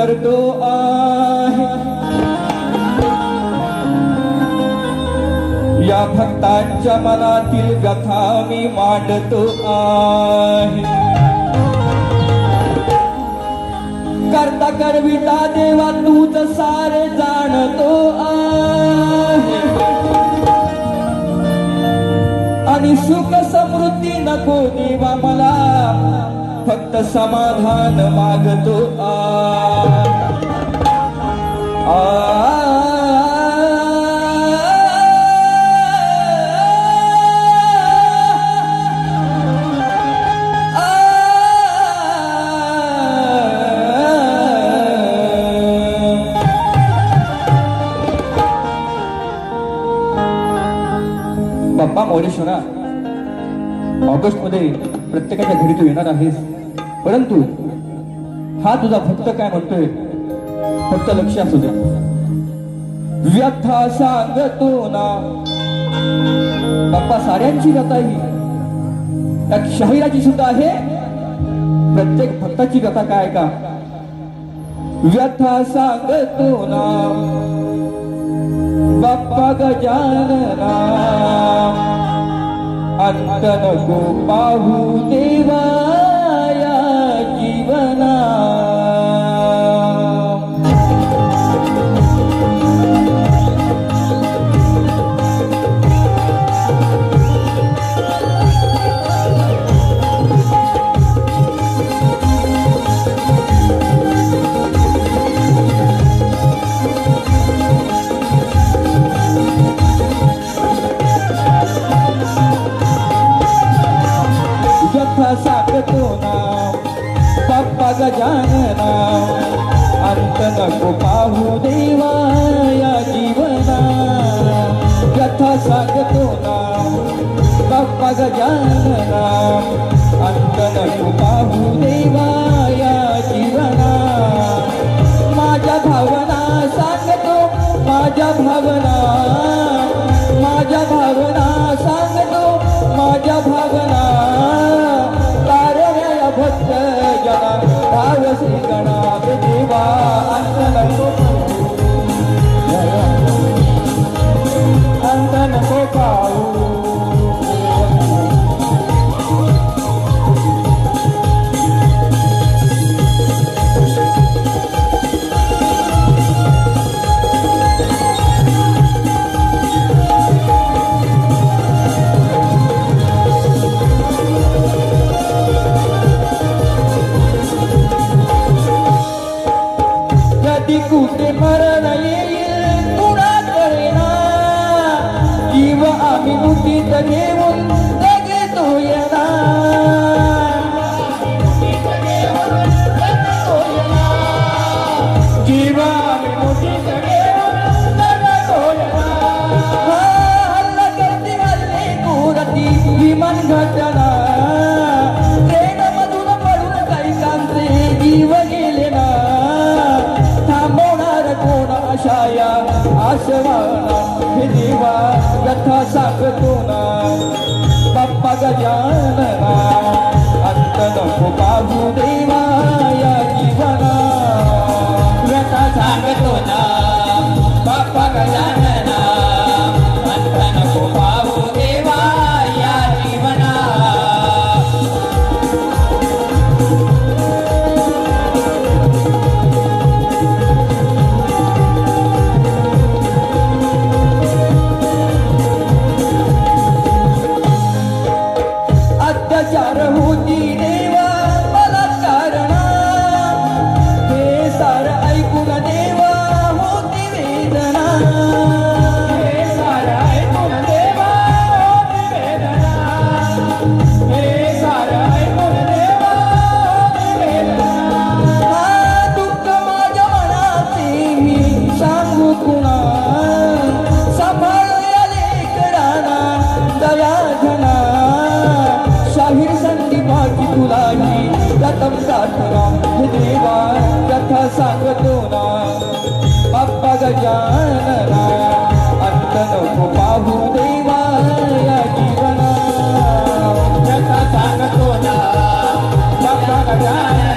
करतो आहे. या भक्तांच्या मनातील कथा मी मांडतो आहे. करता करविता देवा तूच सारे जाणतो आहे. आणि सुख समृद्धी नको देवा मला. फक्त समाधान मागतो आ. बाप्पा मोरेश्वरा ऑगस्टमध्ये प्रत्येकाच्या घरी तू येणार आहेस. परंतु हा तुझा भक्त काय म्हणतोय? फक्त लक्ष असू द्या. व्यथा सांगतो ना. बाप्पा साऱ्यांची कथा ही. त्या शाहिराची सुद्धा आहे. प्रत्येक भक्ताची कथा काय का? व्यथा सांगतो ना. बाप्पा गजानना अंत नको पाहू देवा. गजानना अंत नको पाहू देवा या जीवना. माझ्या भावना सांगतो माझ्या भावना. माझ्या भावना सांगतो माझ्या भावना आशवाना हे देवा कथा सांगतो. बाप्पा da da da